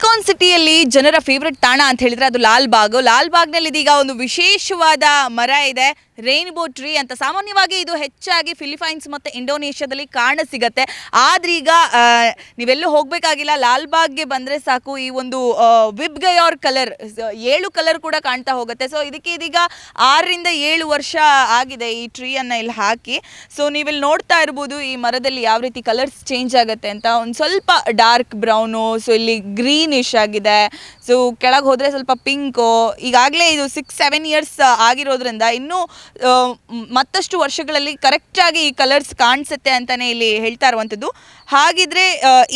Silicon ಸಿಟಿಯಲ್ಲಿ ಜನರ favourite ತಾಣ ಅಂತ ಹೇಳಿದ್ರೆ ಅದು ಲಾಲ್ ಬಾಗ್ ಲಾಲ್ ಬಾಗ್ನಲ್ಲಿ ಇದೀಗ ಒಂದು ವಿಶೇಷವಾದ ಮರ ಇದೆ. ರೈನ್ಬೋ ಟ್ರೀ ಅಂತ ಸಾಮಾನ್ಯವಾಗಿ ಇದು ಹೆಚ್ಚಾಗಿ ಫಿಲಿಪೈನ್ಸ್ ಮತ್ತು ಇಂಡೋನೇಷ್ಯಾದಲ್ಲಿ ಕಾಣ ಸಿಗತ್ತೆ. ಆದ್ರೆ ಈಗ ಆ, ನೀವೆಲ್ಲೂ ಹೋಗಬೇಕಾಗಿಲ್ಲ. ಲಾಲ್ಬಾಗ್ಗೆ ಬಂದರೆ ಸಾಕು. ಈ ಒಂದು ವಿಬ್ ಗಯೋರ್ ಕಲರ್ ಏಳು ಕಲರ್ ಕೂಡ ಕಾಣ್ತಾ ಹೋಗುತ್ತೆ. ಸೊ ಇದಕ್ಕೆ ಇದೀಗ ಆರರಿಂದ ಏಳು ವರ್ಷ ಆಗಿದೆ ಈ ಟ್ರೀಯನ್ನು ಇಲ್ಲಿ ಹಾಕಿ. ಸೊ ನೀವಿಲ್ಲಿ ನೋಡ್ತಾ ಇರ್ಬೋದು ಈ ಮರದಲ್ಲಿ ಯಾವ ರೀತಿ ಕಲರ್ಸ್ ಚೇಂಜ್ ಆಗುತ್ತೆ ಅಂತ. ಒಂದು ಸ್ವಲ್ಪ ಡಾರ್ಕ್ ಬ್ರೌನು ಸೊ ಇಲ್ಲಿ ಗ್ರೀನಿಶ್ ಆಗಿದೆ. ಸೊ ಕೆಳಗೆ ಹೋದರೆ ಸ್ವಲ್ಪ ಪಿಂಕು ಈಗಾಗಲೇ ಇದು ಸಿಕ್ಸ್ ಸೆವೆನ್ ಇಯರ್ಸ್ ಆಗಿರೋದ್ರಿಂದ ಇನ್ನೂ ಮತ್ತಷ್ಟು ವರ್ಷಗಳಲ್ಲಿ ಕರೆಕ್ಟಾಗಿ ಈ ಕಲರ್ಸ್ ಕಾಣಿಸುತ್ತೆ ಅಂತಲೇ ಇಲ್ಲಿ ಹೇಳ್ತಾ ಇರುವಂಥದ್ದು. ಹಾಗಿದ್ರೆ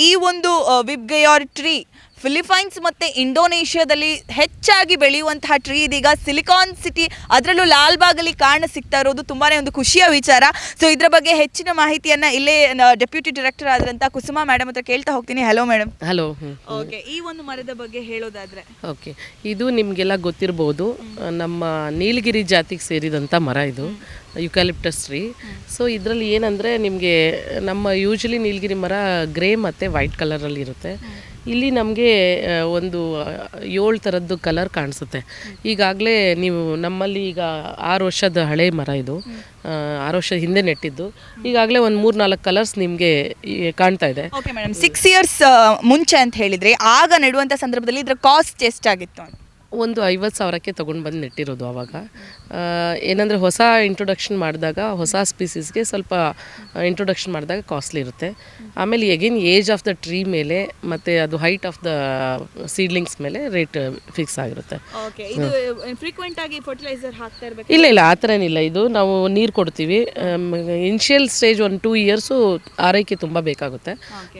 ಈ ಒಂದು ವಿಬ್ ಟ್ರೀ ಫಿಲಿಪೈನ್ಸ್ ಮತ್ತು ಇಂಡೋನೇಷ್ಯಾದಲ್ಲಿ ಹೆಚ್ಚಾಗಿ ಬೆಳೆಯುವಂತಹ ಟ್ರೀ ಇದೀಗ ಸಿಲಿಕಾನ್ ಸಿಟಿ. ಅದರಲ್ಲೂ ಲಾಲ್ಬಾಗಲ್ಲಿ ಕಾರಣ ಸಿಗ್ತಾ ಇರೋದು ತುಂಬಾ ಒಂದು ಖುಷಿಯ ವಿಚಾರ. ಸೊ ಇದರ ಬಗ್ಗೆ ಹೆಚ್ಚಿನ ಮಾಹಿತಿಯನ್ನು ಇಲ್ಲೇ ಡೆಪ್ಯೂಟಿ ಡೈರೆಕ್ಟರ್ ಆದಂಥ ಕುಸುಮಾ ಮೇಡಮ್ ಹತ್ರ ಕೇಳ್ತಾ ಹೋಗ್ತೀನಿ. ಹಲೋ ಮೇಡಮ್ ಹಲೋ ಓಕೆ ಈ ಒಂದು ಮರದ ಬಗ್ಗೆ ಹೇಳೋದಾದ್ರೆ. ಓಕೆ ಇದು ನಿಮಗೆಲ್ಲ ಗೊತ್ತಿರ್ಬೋದು. ನಮ್ಮ ನೀಲಗಿರಿ ಜಾತಿಗೆ ಸೇರಿದಂಥ ಮರ ಇದು ಯುಕಾಲಿಪ್ಟಸ್ ಟ್ರೀ ಸೊ ಇದರಲ್ಲಿ ಏನಂದರೆ ನಿಮಗೆ ನಮ್ಮ ಯೂಶಲಿ ನೀಲಗಿರಿ ಮರ ಗ್ರೇ ಮತ್ತು ವೈಟ್ ಕಲರಲ್ಲಿ ಇರುತ್ತೆ. ಇಲ್ಲಿ ನಮಗೆ ಒಂದು ಏಳು ಥರದ್ದು ಕಲರ್ ಕಾಣಿಸುತ್ತೆ. ಈಗಾಗಲೇ ನೀವು ನಮ್ಮಲ್ಲಿ ಈಗ ಆರು ವರ್ಷದ ಹಳೆ ಮರ ಇದು. ಆರು ವರ್ಷದ ಹಿಂದೆ ನೆಟ್ಟಿದ್ದು. ಈಗಾಗಲೇ ಒಂದು ಮೂರು ನಾಲ್ಕು ಕಲರ್ಸ್ ನಿಮಗೆ ಕಾಣ್ತಾ ಇದೆ. ಸಿಕ್ಸ್ ಇಯರ್ಸ್ ಮುಂಚೆ ಅಂತ ಹೇಳಿದರೆ, ಆಗ ನೆಡುವಂಥ ಸಂದರ್ಭದಲ್ಲಿ ಇದರ ಕಾಸ್ಟ್ ಎಷ್ಟಾಗಿತ್ತು ಒಂದು ಐವತ್ತು ಸಾವಿರಕ್ಕೆ ತೊಗೊಂಡು ಬಂದು ನೆಟ್ಟಿರೋದು ಆವಾಗ ಏನಂದರೆ ಹೊಸ ಇಂಟ್ರೊಡಕ್ಷನ್ ಮಾಡಿದಾಗ ಹೊಸ ಸ್ಪೀಸೀಸ್ಗೆ ಸ್ವಲ್ಪ ಇಂಟ್ರೊಡಕ್ಷನ್ ಮಾಡಿದಾಗ ಕಾಸ್ಟ್ಲಿ ಇರುತ್ತೆ. ಆಮೇಲೆ again age of the tree ಮೇಲೆ ಮತ್ತು ಅದು ಹೈಟ್ ಆಫ್ ದ ಸೀಡ್ಲಿಂಗ್ಸ್ ಮೇಲೆ ರೇಟ್ ಫಿಕ್ಸ್ ಆಗಿರುತ್ತೆ. ಇಲ್ಲ ಇಲ್ಲ ಆ ಥರ ಏನಿಲ್ಲ ಇದು ನಾವು ನೀರು ಕೊಡ್ತೀವಿ. ಇನ್ಷಿಯಲ್ ಸ್ಟೇಜ್ ಒಂದು ಟೂ ಇಯರ್ಸು ಆರೈಕೆ ತುಂಬ ಬೇಕಾಗುತ್ತೆ.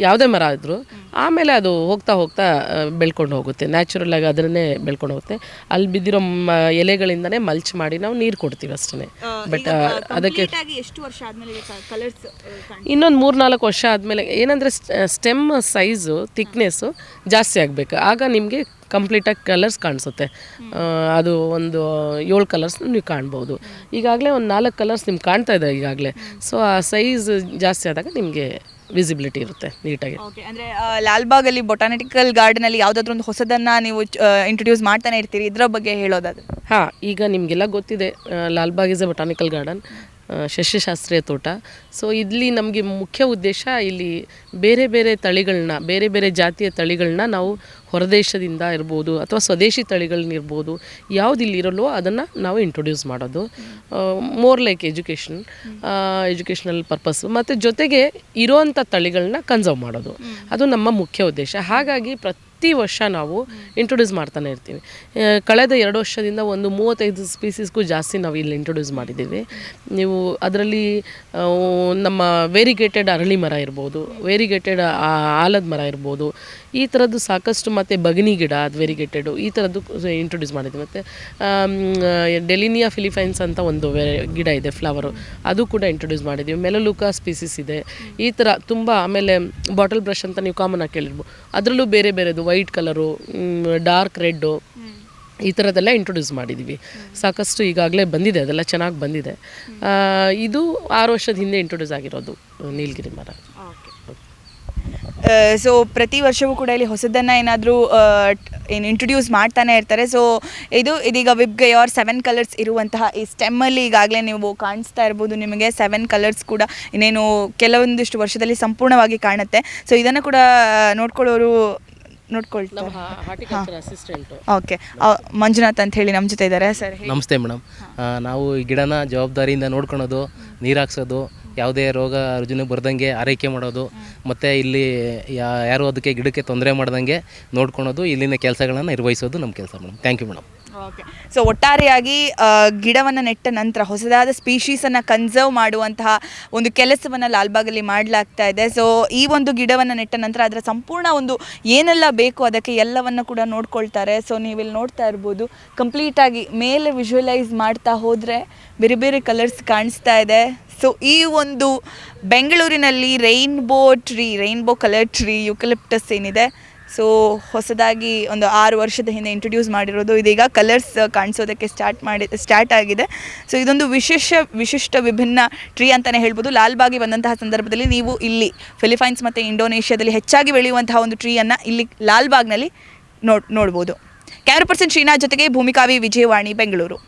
ಯಾವುದೇ ಮರ ಆದರೂ. ಆಮೇಲೆ ಅದು ಹೋಗ್ತಾ ಹೋಗ್ತಾ ಬೆಳ್ಕೊಂಡು ಹೋಗುತ್ತೆ. ನ್ಯಾಚುರಲ್ ಆಗಿ ಅದನ್ನೇ ಬೆಳ್ಕೊಂಡು ಹೋಗುತ್ತೆ. ಅಲ್ಲಿ ಬಿದ್ದಿರೋ ಮ ಎಲೆಗಳಿಂದನೇ ಮಲ್ಚ್ ಮಾಡಿ ನಾವು ನೀರು ಕೊಡ್ತೀವಿ ಅಷ್ಟೇ ಬಟ್ ಅದಕ್ಕೆ ಎಷ್ಟು ವರ್ಷ ಆದ್ಮೇಲೆ ಕಲರ್ಸ್ ಇನ್ನೊಂದು ಮೂರು ನಾಲ್ಕು ವರ್ಷ ಆದಮೇಲೆ ಏನಂದರೆ ಸ್ಟೆಮ್ ಸೈಜು ಥಿಕ್ನೆಸ್ಸು ಜಾಸ್ತಿ ಆಗಬೇಕು. ಆಗ ನಿಮಗೆ ಕಂಪ್ಲೀಟಾಗಿ ಕಲರ್ಸ್ ಕಾಣಿಸುತ್ತೆ. ಆ, ಅದು ಒಂದು ಏಳು ಕಲರ್ಸ್ ನೀವು ಕಾಣ್ಬೋದು. ಈಗಾಗಲೇ ಒಂದು ನಾಲ್ಕು ಕಲರ್ಸ್ ನಿಮ್ಗೆ ಕಾಣ್ತಾ ಇದೆ ಈಗಾಗಲೇ. ಸೊ ಆ ಸೈಜ್ ಜಾಸ್ತಿ ಆದಾಗ ನಿಮಗೆ ವಿಸಿಬಿಲಿಟಿ ಇರುತ್ತೆ ನೀಟಾಗಿ. ಓಕೆ ಅಂದ್ರೆ ಲಾಲ್ಬಾಗ್ ಅಲ್ಲಿ ಬೊಟಾನಿಕಲ್ ಗಾರ್ಡನ್ ಅಲ್ಲಿ ಯಾವ್ದಾದ್ರು ಒಂದು ಹೊಸದನ್ನ ನೀವು ಇಂಟ್ರೊಡ್ಯೂಸ್ ಮಾಡ್ತಾನೆ ಇರ್ತೀರಿ? ಇದರ ಬಗ್ಗೆ ಹೇಳೋದಾದ್ರೆ. ಹಾಂ ಈಗ ನಿಮಗೆಲ್ಲ ಗೊತ್ತಿದೆ Lalbagh is a botanical garden ಸಸ್ಯಶಾಸ್ತ್ರೀಯ ತೋಟ. ಸೊ ಇಲ್ಲಿ ನಮಗೆ ಮುಖ್ಯ ಉದ್ದೇಶ ಇಲ್ಲಿ ಬೇರೆ ಬೇರೆ ತಳಿಗಳನ್ನ ಬೇರೆ ಬೇರೆ ಜಾತಿಯ ತಳಿಗಳನ್ನ ನಾವು ಹೊರದೇಶದಿಂದ ಇರ್ಬೋದು ಅಥವಾ ಸ್ವದೇಶಿ ತಳಿಗಳನ್ನಿರ್ಬೋದು ಯಾವ್ದು ಇಲ್ಲಿ ಇರಲ್ಲೋ ಅದನ್ನು ನಾವು ಇಂಟ್ರೊಡ್ಯೂಸ್ ಮಾಡೋದು. More like education educational purpose ಮತ್ತು ಜೊತೆಗೆ ಇರೋವಂಥ ತಳಿಗಳನ್ನ ಕನ್ಸರ್ವ್ ಮಾಡೋದು. ಅದು ನಮ್ಮ ಮುಖ್ಯ ಉದ್ದೇಶ. ಹಾಗಾಗಿ ಪ್ರತಿ ಪ್ರತಿ ವರ್ಷ ನಾವು ಇಂಟ್ರೊಡ್ಯೂಸ್ ಮಾಡ್ತಾನೆ ಇರ್ತೀವಿ. ಕಳೆದ ಎರಡು ವರ್ಷದಿಂದ ಒಂದು ಮೂವತ್ತೈದು ಸ್ಪೀಸೀಸ್ಗೂ ಜಾಸ್ತಿ ನಾವು ಇಲ್ಲಿ ಇಂಟ್ರೊಡ್ಯೂಸ್ ಮಾಡಿದ್ದೀವಿ. ನೀವು ಅದರಲ್ಲಿ ನಮ್ಮ ವೇರಿಗೇಟೆಡ್ ಅರಳಿ ಮರ ಇರ್ಬೋದು ವೇರಿಗೇಟೆಡ್ ಆಲದ ಮರ ಇರ್ಬೋದು ಈ ಥರದ್ದು ಸಾಕಷ್ಟು ಮತ್ತು ಬಗನಿ ಗಿಡ, ಅದು ವೆರಿಗೇಟೆಡು ಈ ಥರದ್ದು ಇಂಟ್ರೊಡ್ಯೂಸ್ ಮಾಡಿದ್ವಿ. ಮತ್ತು ಡೆಲಿನಿಯಾ ಫಿಲಿಫೈನ್ಸ್ ಅಂತ ಒಂದು ವೆ, ಗಿಡ ಇದೆ ಫ್ಲವರು ಅದು ಕೂಡ ಇಂಟ್ರೊಡ್ಯೂಸ್ ಮಾಡಿದ್ದೀವಿ ಮೆಲಲುಕಾ ಸ್ಪೀಸಿಸ್ ಇದೆ. ಈ ಥರ ತುಂಬ, ಆಮೇಲೆ ಬಾಟಲ್ ಬ್ರಷ್ ಅಂತ ನೀವು ಕಾಮನ್ ಆಗಿ ಕೇಳಿರ್ಬೋದು ಅದರಲ್ಲೂ ಬೇರೆ ಬೇರೆದು ವೈಟ್ ಕಲರು ಡಾರ್ಕ್ ರೆಡ್ಡು ಈ ಥರದ್ದೆಲ್ಲ ಇಂಟ್ರೊಡ್ಯೂಸ್ ಮಾಡಿದ್ದೀವಿ ಸಾಕಷ್ಟು ಈಗಾಗಲೇ ಬಂದಿದೆ, ಅದೆಲ್ಲ ಚೆನ್ನಾಗಿ ಬಂದಿದೆ. ಇದು ಆರು ವರ್ಷದ ಹಿಂದೆ ಇಂಟ್ರೊಡ್ಯೂಸ್ ಆಗಿರೋದು, ನೀಲಗಿರಿ ಮರ. ಸೊ ಪ್ರತಿ ವರ್ಷವೂ ಕೂಡ ಇಲ್ಲಿ ಹೊಸದನ್ನು ಏನಾದರೂ ಏನು ಇಂಟ್ರೊಡ್ಯೂಸ್ ಮಾಡ್ತಾನೆ ಇರ್ತಾರೆ. ಸೊ ಇದು ಇದೀಗ ವಿಬ್ ಗಯೋರ್ ಸೆವೆನ್ ಕಲರ್ಸ್ ಇರುವಂತಹ ಈ ಸ್ಟೆಮ್ಮಲ್ಲಿ ಈಗಾಗಲೇ ನೀವು ಕಾಣಿಸ್ತಾ ಇರ್ಬೋದು. ನಿಮಗೆ ಸೆವೆನ್ ಕಲರ್ಸ್ ಕೂಡ ಇನ್ನೇನು ಕೆಲವೊಂದಿಷ್ಟು ವರ್ಷದಲ್ಲಿ ಸಂಪೂರ್ಣವಾಗಿ ಕಾಣುತ್ತೆ. ಸೊ ಇದನ್ನು ಕೂಡ ನೋಡ್ಕೊಳ್ಳೋರು ನೋಡ್ಕೊಳ್ತಾರೆ. ಹಾರ್ಟಿಕಲ್ಚರ್ ಅಸಿಸ್ಟೆಂಟು ಓಕೆ ಮಂಜುನಾಥ್ ಅಂತ ಹೇಳಿ ನಮ್ಮ ಜೊತೆ ಇದ್ದಾರೆ. ಸರ್ ನಮಸ್ತೆ ಮೇಡಮ್. ನಾವು ಈ ಗಿಡನ ಜವಾಬ್ದಾರಿಯಿಂದ ನೋಡ್ಕೊಳೋದು ನೀರು ಹಾಕ್ಸೋದು ಯಾವುದೇ ರೋಗ ರುಜಿನ ಬರ್ದಂಗೆ ಆರೈಕೆ ಮಾಡೋದು, ಮತ್ತು ಇಲ್ಲಿ ಯಾರು ಅದಕ್ಕೆ ಗಿಡಕ್ಕೆ ತೊಂದರೆ ಮಾಡ್ದಂಗೆ ನೋಡ್ಕೊಳೋದು, ಇಲ್ಲಿನ ಕೆಲಸಗಳನ್ನು ನಿರ್ವಹಿಸೋದು ನಮ್ಮ ಕೆಲಸ madam. Thank you madam. Okay so ಒಟ್ಟಾರೆಯಾಗಿ ಗಿಡವನ್ನು ನೆಟ್ಟ ನಂತರ ಹೊಸದಾದ ಸ್ಪೀಶೀಸನ್ನು ಕನ್ಸರ್ವ್ ಮಾಡುವಂತಹ ಒಂದು ಕೆಲಸವನ್ನು ಲಾಲ್ಬಾಗಲ್ಲಿ ಮಾಡಲಾಗ್ತಾ ಇದೆ. ಸೊ ಈ ಒಂದು ಗಿಡವನ್ನು ನೆಟ್ಟ ನಂತರ ಅದರ ಸಂಪೂರ್ಣ ಒಂದು ಏನೆಲ್ಲ ಬೇಕು ಅದಕ್ಕೆ ಎಲ್ಲವನ್ನು ಕೂಡ ನೋಡ್ಕೊಳ್ತಾರೆ. ಸೊ ನೀವಿಲ್ಲಿ ನೋಡ್ತಾ ಇರ್ಬೋದು ಕಂಪ್ಲೀಟಾಗಿ ಮೇಲೆ ವಿಜುವಲೈಸ್ ಮಾಡ್ತಾ ಹೋದರೆ ಬೇರೆ ಬೇರೆ ಕಲರ್ಸ್ ಕಾಣಿಸ್ತಾ ಇದೆ. ಸೊ ಈ ಒಂದು ಬೆಂಗಳೂರಿನಲ್ಲಿ rainbow tree rainbow colour tree eucalyptus ಏನಿದೆ. ಸೊ ಹೊಸದಾಗಿ ಒಂದು ಆರು ವರ್ಷದ ಹಿಂದೆ ಇಂಟ್ರೊಡ್ಯೂಸ್ ಮಾಡಿರೋದು. ಇದೀಗ ಕಲರ್ಸ್ ಕಾಣಿಸೋದಕ್ಕೆ ಸ್ಟಾರ್ಟ್ ಮಾಡಿ ಸ್ಟಾರ್ಟ್ ಆಗಿದೆ. ಸೊ ಇದೊಂದು ವಿಶೇಷ, ವಿಶಿಷ್ಟ, ವಿಭಿನ್ನ ಟ್ರೀ ಅಂತಲೇ ಹೇಳ್ಬೋದು. ಲಾಲ್ಬಾಗಿ ಬಂದಂತಹ ಸಂದರ್ಭದಲ್ಲಿ ನೀವು ಇಲ್ಲಿ ಫಿಲಿಪೈನ್ಸ್ ಮತ್ತು ಇಂಡೋನೇಷ್ಯಾದಲ್ಲಿ ಹೆಚ್ಚಾಗಿ ಬೆಳೆಯುವಂತಹ ಒಂದು ಟ್ರೀಯನ್ನು ಇಲ್ಲಿ ಲಾಲ್ಬಾಗ್ನಲ್ಲಿ ನೋಡ್, ನೋಡ್ಬೋದು. ಕ್ಯಾಮ್ರಾ ಪರ್ಸನ್ ಶ್ರೀನಾಥ್ ಜೊತೆಗೆ ಭೂಮಿಕಾವಿ ವಿಜಯವಾಣಿ, ಬೆಂಗಳೂರು.